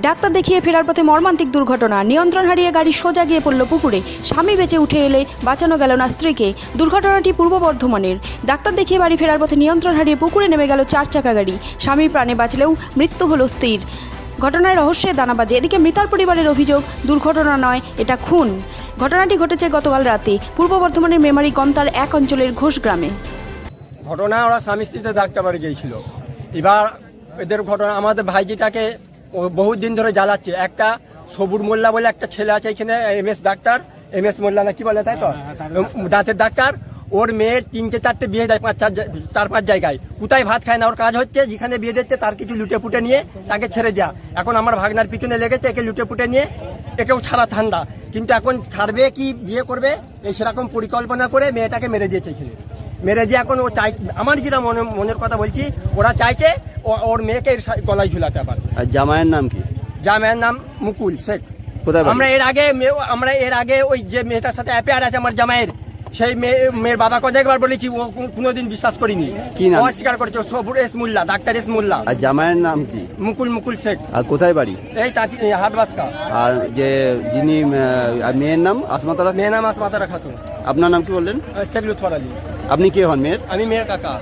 Doctor দেখিয়ে ফেরার পথে মর্মান্তিক দুর্ঘটনা। নিয়ন্ত্রণ হারিয়ে গাড়ি সোজা গিয়ে পড়ল পুকুরে। স্বামী বেঁচে উঠে এলে বাঁচানো গেল না স্ত্রীকে। দুর্ঘটনাটি পূর্ব বর্ধমানের। ডাক্তার দেখিয়ে বাড়ি ফেরার পথে নিয়ন্ত্রণ হারিয়ে পুকুরে নেমে গেল চার চাকা গাড়ি। স্বামী প্রাণে বাঁচলেও মৃত্যু হলো স্ত্রীর। ঘটনায় রহস্যে দানাবাজে এদিকে মৃতার পরিবারের অভিযোগ, দুর্ঘটনা নয়, এটা খুন। ঘটনাটি ঘটেছে গতকাল রাতে। পূর্ব বর্ধমানের মেমারি গন্তার এক অঞ্চলের ঘোষ গ্রামে। ঘটনা ওরা স্বামী স্ত্রীতে ডাক্তার বাড়ি গিয়েছিল। এবার এদের ঘটনা, আমাদের ভাইজিটাকে বহুত দিন ধরে জ্বালাচ্ছে। একটা সবুর মোল্লা বলে একটা ছেলে আছে এখানে M S doctor. M S Molla না কি বলে তাই তো? দাঁতের ডাক্তার। ওর মেয়ের তিনটে চারটে বিয়ে দেয় পাঁচ চার চার পাঁচ জায়গায়। কোথায় ভাত খায় না ওর কাজ হচ্ছে যেখানে বিয়ে দিচ্ছে তার কিছু লুটে পুটে নিয়ে তাকে ছেড়ে দেওয়া এখন আমার ভাগনার পিছনে লেগেছে একে লুটে পুটে নিয়ে একেও ছাড়া ঠান্ডা কিন্তু এখন ছাড়বে কি বিয়ে করবে এই সেরকম পরিকল্পনা করে মেয়েটাকে মেরে দিয়েছে এখানে। মেরে দিয়ে এখন ও চাই আমার যেটা মনে মনের কথা বলছি ওরা চাইছে ওর মেয়েকে গলায় ঝুলাতে আবার। আর জামাইয়ের নাম কি? যা মেয়ের নাম মুকুল শেখ। আমরা এর আগে আমরা এর আগে ওই যে মেয়েটার সাথে অ্যাপেয়ার আছে আমার জামাইয়ের সেই মেয়ে মেয়ের বাবাকে অনেকবার বলেছি ও কোনোদিন বিশ্বাস করিনি? অস্বীকার করেছে Sabur S Molla doctor S Molla. আর জামাইয়ের নাম কি? মুকুল মুকুল শেখ। আর কোথায় বাড়ি? এই তাঁতি হাটবাসকা। আর যে যিনি মেয়ের নাম আসমাতারা মেয়ের নাম আসমাতারা খাতুন। আপনার নাম কি বললেন? শেখ লুৎফর আলী। আপনি কে হন মেয়ের? আমি মেয়ের কাকা।